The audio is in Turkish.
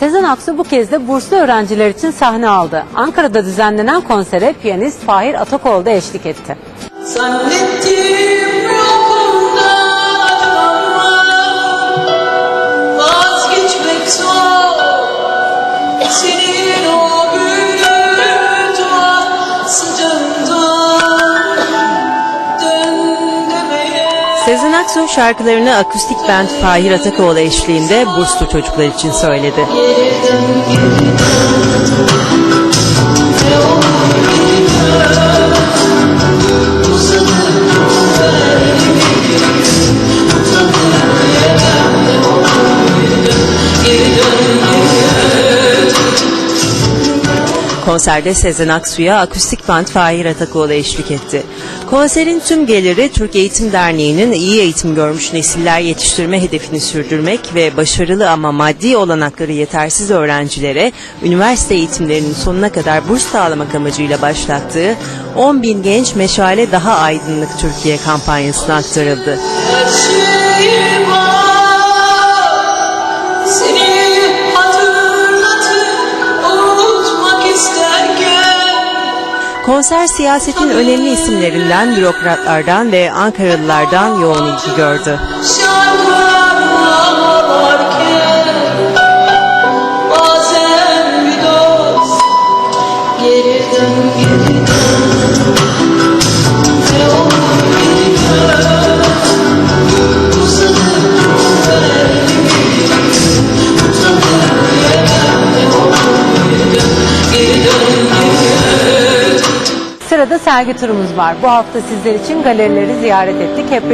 Sezen Aksu bu kez de burslu öğrenciler için sahne aldı. Ankara'da düzenlenen konsere piyanist Fahir Atakoğlu da eşlik etti. Zannettim Sezen Aksu şarkılarını akustik band Fahir Atakoğlu eşliğinde burslu çocuklar için söyledi. Konserde Sezen Aksu'ya akustik band Fahir Atakoğlu eşlik etti. Konserin tüm geliri Türk Eğitim Derneği'nin iyi eğitim görmüş nesiller yetiştirme hedefini sürdürmek ve başarılı ama maddi olanakları yetersiz öğrencilere üniversite eğitimlerinin sonuna kadar burs sağlamak amacıyla başlattığı 10 bin genç meşale daha aydınlık Türkiye kampanyasına aktarıldı. Her şey var Konser siyasetin önemli isimlerinden, bürokratlardan ve Ankaralılardan yoğun ilgi gördü. Şarkılar varken Bazen sergi turumuz var. Bu hafta sizler için galerileri ziyaret ettik. Hep